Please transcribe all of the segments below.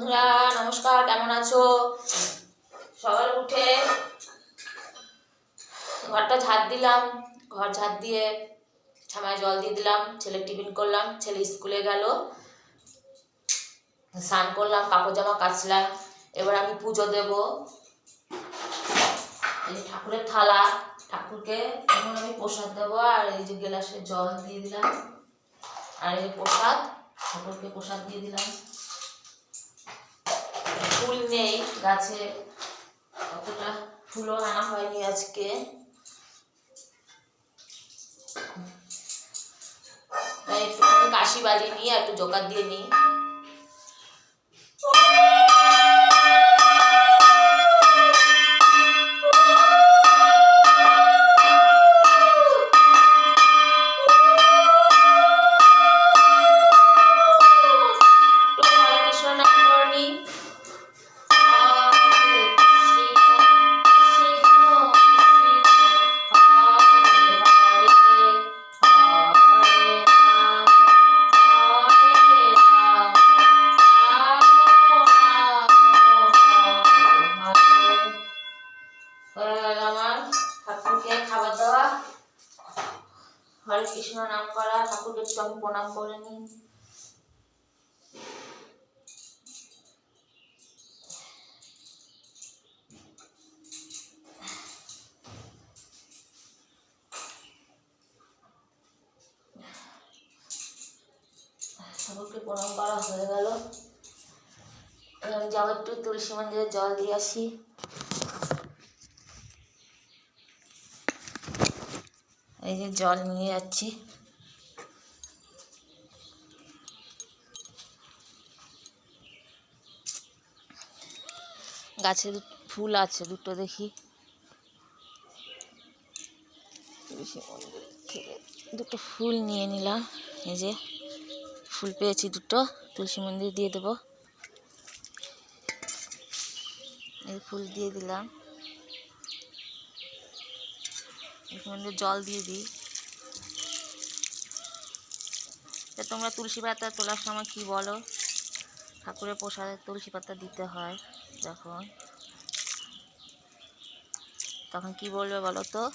বন্ধুরা, নমস্কার, কেমন আছো? সকালে উঠে ঘরটা ঝাড় দিলাম, ঘর ঝাড় দিয়ে ছামায় জল দিয়ে দিলাম ছেলে টিফিন করলাম, ছেলে স্কুলে গেল। স্নান করলাম, কাপড় জামা কাচলাম, এবার আমি পুজো দেব। এই যে ঠাকুরের থালা, ঠাকুরকে এখন আমি প্রসাদ দেবো, আর এই যে গ্লাসে জল দিয়ে দিলাম। আর এই প্রসাদ, ঠাকুরকে প্রসাদ দিয়ে দিলাম। ফুল নেই, গাছে অতটা ফুলও আনা হয়নি আজকে। একটু কাশি বাজিয়ে নিয়ে একটু জোগাড় দিয়ে নিই। ঠাকুরকে খাবার দেওয়া। হরে কৃষ্ণ নাম করা, ঠাকুরকে একটু আমি প্রণাম করে নিই। ঠাকুরকে প্রণাম করা হয়ে গেল। যাব একটু তুলসী মন্দিরে জল দিয়ে আসি। এই যে জল নিয়ে যাচ্ছি। গাছে ফুল আছে দুটো দেখি। দুটো ফুল নিয়ে নিলাম। এই যে ফুল পেয়েছি দুটো, তুলসী মন্দির দিয়ে দেবো। এই ফুল দিয়ে দিলাম। মন্দির জল দিয়ে দিই। তোমরা তুলসী পাতা তোলার সময় কি বলো? ঠাকুরের প্রসাদে তুলসী পাতা দিতে হয় যখন। তখন কি বলবে বলো তো?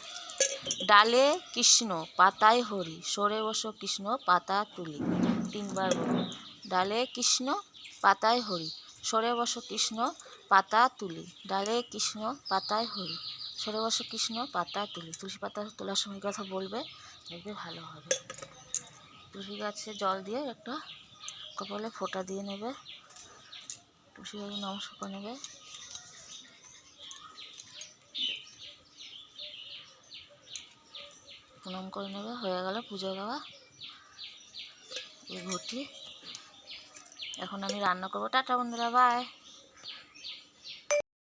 ডালে কৃষ্ণ, পাতায় হরি, সরে বসো কৃষ্ণ, পাতা তুলি। তিনবার বলো। ডালে কৃষ্ণ, পাতায় হরি, সরে বসো কৃষ্ণ, পাতা তুলি। ডালে কৃষ্ণ, পাতায় হরি। সরে বসো কৃষ্ণ পাতা তুলি। তুলসী পাতা তোলার সময় কথা বলবে, দেখবে ভালো হবে। তুলসী গাছে জল দিয়ে একটা কপালে ফোঁটা দিয়ে নেবে। তুলসী গাছে নমস্কার করে নেবে। প্রণাম করে নেবে। হয়ে গেল পুজো দেওয়া। এই ঘটি। এখন আমি রান্না করব। টাটা বন্ধুরা বাই